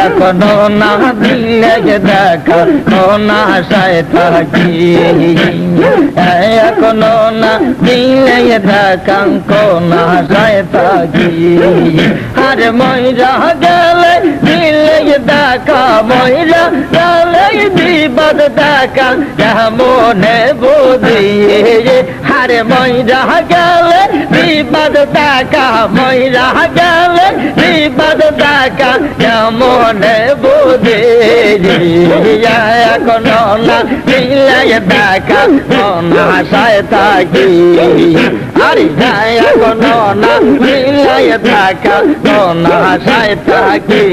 এখনও না দিলে দেখা না সায় থাকি এখনও না দিলে দেখা না সায় থাকি আরে ময়রা গেলে দিলে দেখা ময়রা গেলে বিপদ দেখা কেমনে বুঝিয়ে আরে ময়রা গেলে বিপদ দেখা, ময়রা গেলে বিপদ দেখা কেমনে বুঝে এখনও না মিলাই দেখা না আশায় থাকি। আরে এখনও না মিলাই দেখা না আশায় থাকি।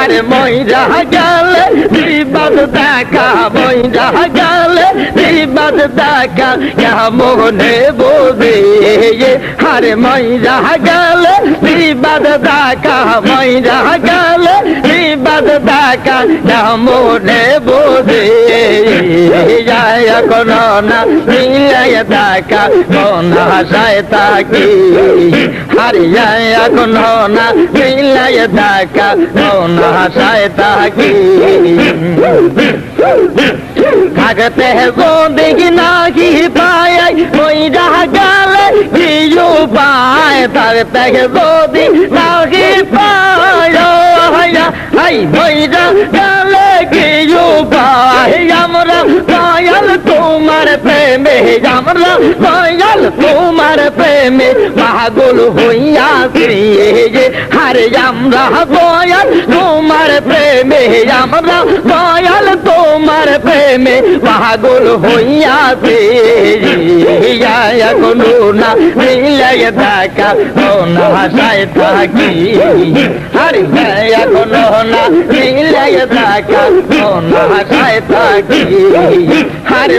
আরে গেলে দেখা গেলে দেখা, কেমনে বুঝে? আরে ময়রা গেলে বিপদ দেখা ময়রা গেলে বিপদ দেখা কেমনে বুঝে যায় কোনো না মিলাই দেখা কোন আশায় থাকি হারি যায় কোনো না মিলাই দেখা কোন আশায় থাকি থাকতে দেখি নাকি পায় ওই গেলে কি উপায় থাকতে যদি হাই বইরা গেলে কি উপায় আমরা দয়াল তোমার প্রেমে আমরা দয়াল তোমার প্রেমে পাগল হইয়াছি হারে আমরা দয়াল তোমার প্রেমে আমরা দয়াল তোমার প্রেমে পাগল হইয়াছি কোনো না মিলাই দেখা না হাসায় থাকি আরে এখনও না মিলাই দেখা না হাসায় থাকি আরে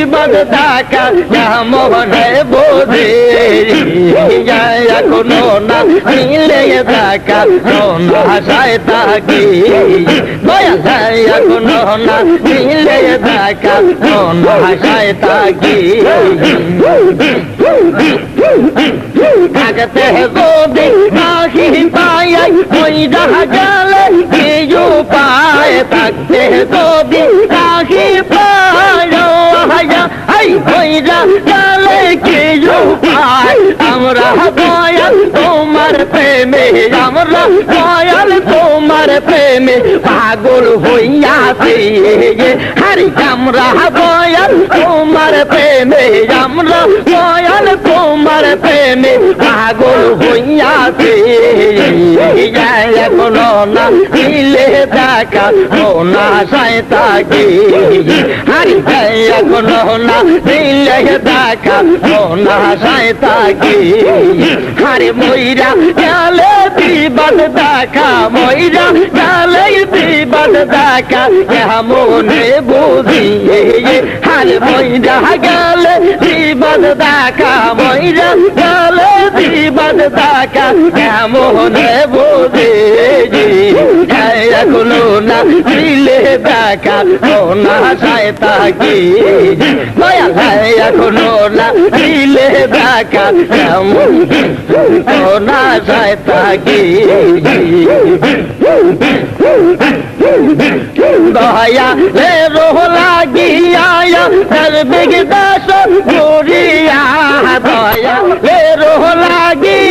বিবাদ দেখা মনে বোধে এখনও না মিলে দেখা না আশায় থাকি। দয়া এখনও না মিলে দেখা না আশায় থাকি। থাকতে যদি নাহি পাই ওই গেলে কিছু পায়, থাকতে যদি হইরা গেলে কিছু পায় আমরা দয়াল তোমার প্রেমে, আমরা দয়াল তোমার প্রেমে পাগল হইয়াছে হারি আমরা দয়াল তোমার প্রেমে, আমরা দয়াল তোমার প্রেমে পাগল হইয়াছে এখনও না দিলে না সায় থাকি হারি এখনও না দিলে ও না সায় থাকি হারে ময়রা গেলে বিবাদ দেখা ময়রা গেলে বিবাদ দেখা, কেমনে বুঝি হারে ময়রা গেলে বিবাদ দেখা ময়রা গেলে বিবাদ দেখা, কেমনে বুঝি এখনও না দিলে দেখা না সায় থাকি দয়া এখনও না দিলে দেখা, কেমন না সায় থাকি দয়া রে রোহ লাগিয়া তার বিগদাস ঘুরিয়া দয়া রে রোহ লাগিয়া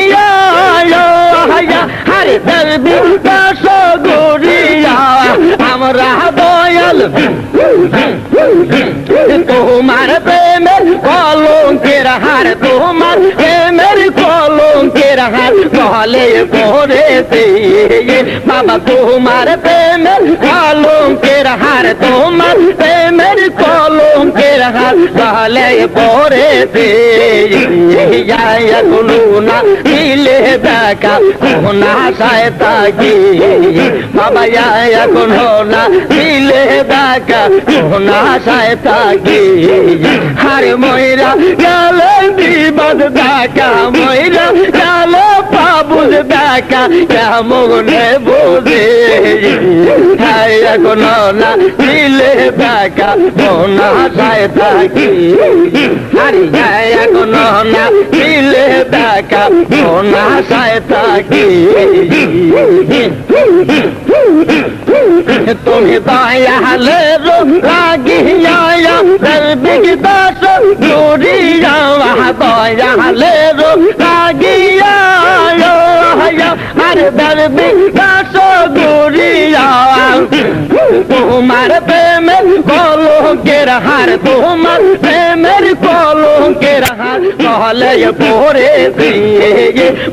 তোমার প্রেমের কলঙ্কের হার তোমার প্রেমের কলঙ্কের হার কলে পড়েছে বাবা তোমার প্রেমের কলঙ্কের হার, তোমার প্রেমের কলঙ্কের হার কলে পড়েছে না মিলে দেখা না সায় থাকি বাবা কোনো না মিলে দেখা না সায় থাকি হারে ময়রা গেলে বিবাদ দেখা, ময়রা পাবুজ দেখা, কেমনে বুঝে? হ্যাঁ এখনও না দিলে দেখা মন আশায় থাকি। আরে হ্যাঁ এখনও না দিলে দেখা মন আশায় থাকি। তুমি দয়ালে লাগিয়া দর্বিক দাস, জুড়িয়া দয়ালে আর দর্বিক দাস জুড়িয়া তোমার প্রেমের কলঙ্কের হার, তোমার প্রেমের কলঙ্কের হার। কলে পরে দিয়ে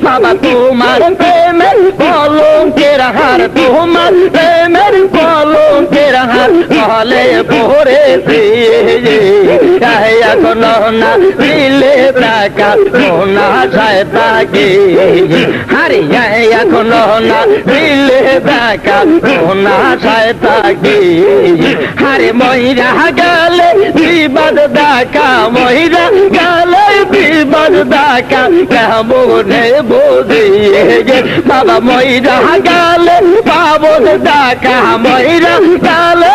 বাবা তোমার প্রেমের কলঙ্কের হার, তোমার প্রেমের কলঙ্কের হার। কলে পরে দিয়ে এখন না, দিলে টাকা সোনা সায় তাকে। হারি এখন না, দিলে টাকা সোনা মহিরা গেলে বিবাদ দেখা, মহিরা গেলে বিবাদ দেখা, কেমনে বোঝিয়ে বাবা মহিরা গেলে পাবন দেখা, মহিরা গেলে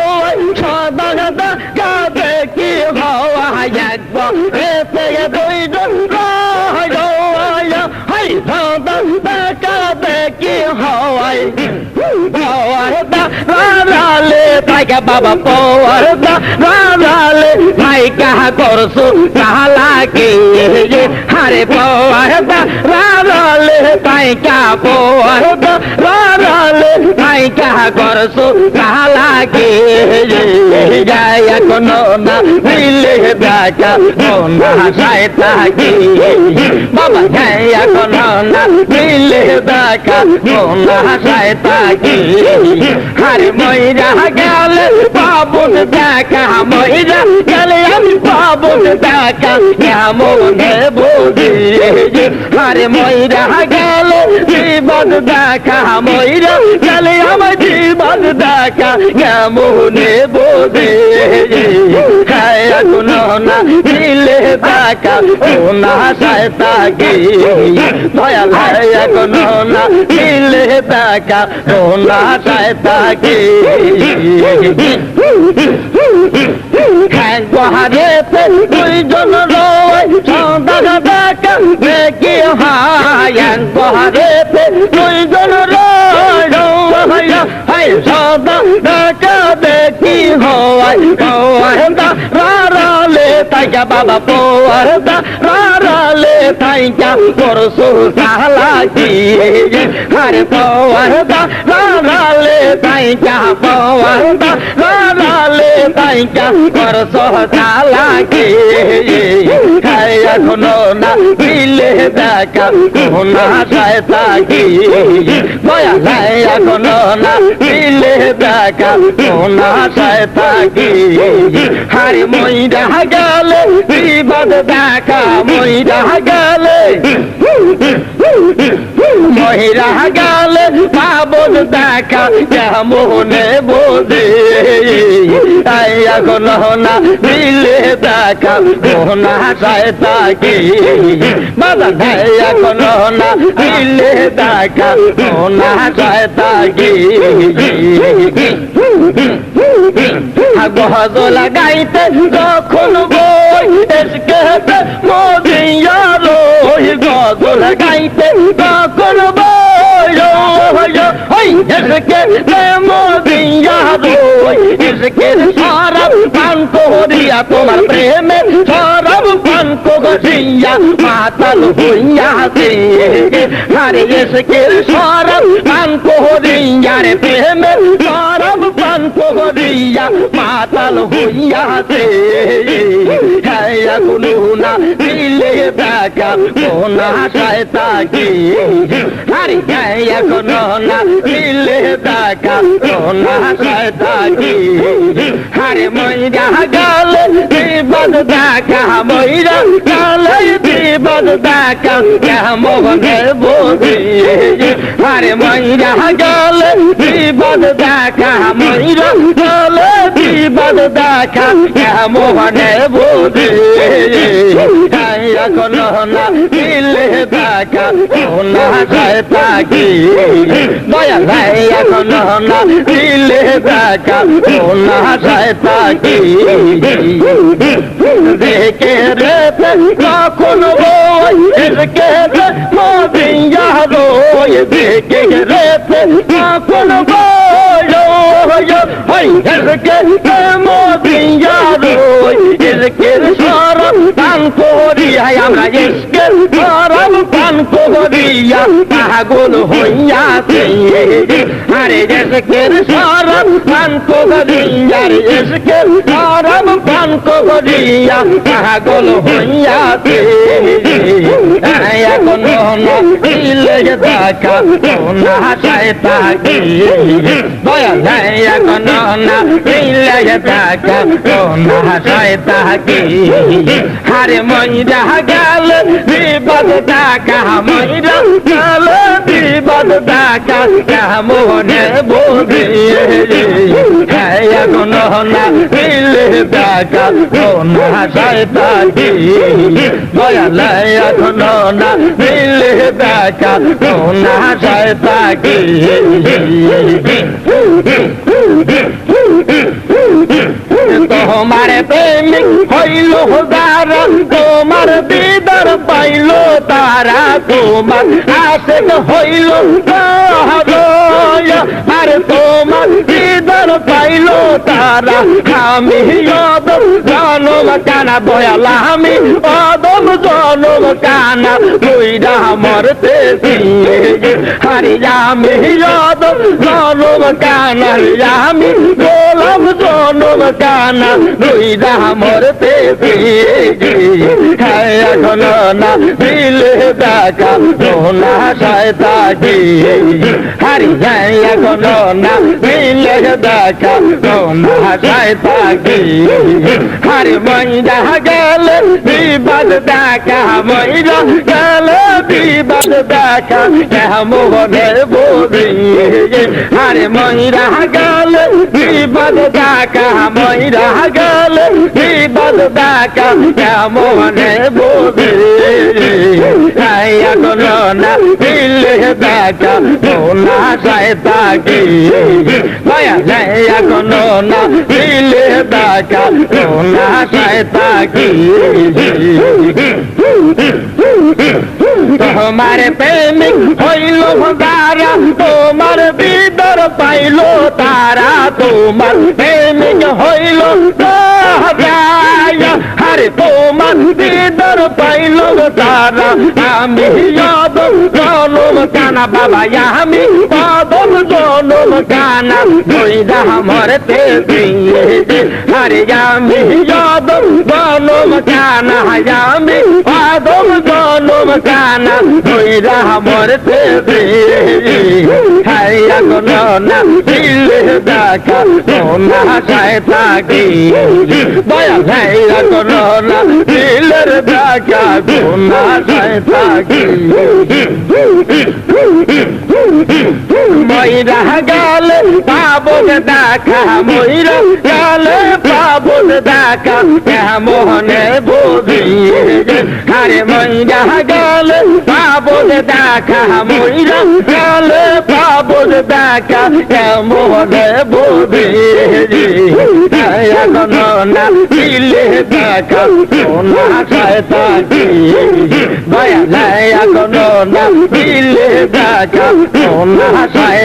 তাইকা বাবা পওয়ার দা রালে ভাই কাহা করছ কালা কে হারে পওয়ার দা রালে তাইকা পওয়ার দা রালে ভাই কাহা করছ কালা কে যায় এখন না দিলে দেখা না কে বাবা যায় এখন দিলে দেখা না কে আরে ময়রা গেলে পাবন দেখা ময়রা গেলে আমি পাবন দেখা। কেমন বুঝি? আরে ময়রা গেলে জীবন দেখা ময়রা গেলে আমার জীবন দেখা। কেমন বুঝি? দিলে দেখা না সাইতা কে দয়াল এখন না দিলে দেখা না সাইতা কে গহারেতে দুইজন রয় সদা দেখা দেখি হায়। গহারেতে দুইজন রয় হাই সদা দেখা দেখি হয়। তাইকা বাবা পোয়ারদা রারালে থাইকা করছ সালা কি আরে রারালে তাইকা পোয়ারদা রারালে তাইকা করছ সালা কি এখনও না দিলে দেখা কোনা সায়তা কি দয়া নাই এখনও না দিলে দেখা কোনা সায়তা কি হারে মইরা গেলে বিবাদ দেখা মইরা গেলে মহিরা গেলে পাবন দেখা কেমনে বোঝে? এখন না দিলে দেখা কোনা সায়তা কি বাবা ভাই এখন না দিলে দেখা কোনা সায়তা কি গজল গাইতে যখন বই এসকে মোদিয়ারো গজল গাইতে যখন বই এসকে মোদিয়ারো এসকে সরব পান করিয়া তোমার প্রেমে সরব পান করিয়া মাতাল হইয়া আরে এসকে সরব পান করিয়া রে প্রেমে সরব পান করিয়া মাতাল হইয়াছে কোনো না দিলে দেখা কোনা সায়তা কি আরে কোনো না দিলে দেখা কোনা সায়তা কি আরে মইরা গেলে বিপদ দেখা ময়রা গেলে বিপদ দেখা কেমনে বুঝি আরে ময়রা গেলে বিপদ দেখা, ময়রা গেলে বিপদ দেখা কেমনে বুঝি এখন না দিলে দেখা না যায় তাকি দয়া ভাই এখন না দিলে দেখা না যায় তাকি দেখে রে কখন বই দেখে রে মদিয়া কখন হই দেখে মদিয়া রোয় এরকের সরব পান করিয়া আমরা ইস্কের সরব পান করিয়া পাগল হইয়াছে আরে এসকের সরব পান করিয়া এসকের সরব পান করিয়া পাগল হইয়াছে এখন দিলে দেখা না চায় তাকে দয়া যায় এখন না দিলে দেখা না চায় তাকে হারে ময়রা গেল বিপদ দেখা ময়রা গেল বিপদ দেখা কেমনে বোধে এখন না দিলে দেখা। না চায় তাকে দয়ালে এখন না দিলে তোমার প্রেমিক হইল দারা তোমার দিদার পাইল তোমার আসেন হইল দিদার পাইল তারা। আমি অদম জনম কানা বয়ালা আমি। অদম জনম কানা দুইটা মরতে হারি আমি অদম জনম কানা আমি। গোলাম জনম কানা দুইটা মরতে এখন না দিলে দেখা সোনা সায়তাকি হারি যায় এখন না দিলে দেখা সোনা সায়তাকি হারি মইরা গেল বিবাদ দেখা মইরা গেল বিবাদ দেখা কেমনে বোঝি। হারি মইরা গেল বিবাদ দেখা মইরা গেল বিবাদ দেখা কেমনে বোঝি। এখন না দিলে দেখা সোনা সায়তাকি দয়া যায় এখন না, দিলে দেখা সোনা সায়তাকি তোমার প্রেমিক হইল তারা তোমার বিদর পাইল তারা। তোমার প্রেমিক হইল আরে তোমার বিদর পাইল তারা। আমি যাদব জনম কানা, বাবা, আমি পাদম জনম কানা। দুইটা মরতে আরে আমি যাদব জনম কানা আমি পাদম জনম কানা। দুইটা মরতে হাইয়া কোন না দিলে দেখা, সোনা চায় থাকি দয়া হাইয়া কোন না দিলের দেখা সোনা চায় থাকি। ময়রা গেল পাবন দেখা ময়রা গেল পাবন দেখা কেমনে বুঝি? আরে ময়রা গেল পাবন দেখা ময়রা গেল পাবন দেখা কেমনে বুঝি এখন না দিলে দেখা সোনা খায় থাকি দয়া এখন না দিলে দেখা সোনা খায়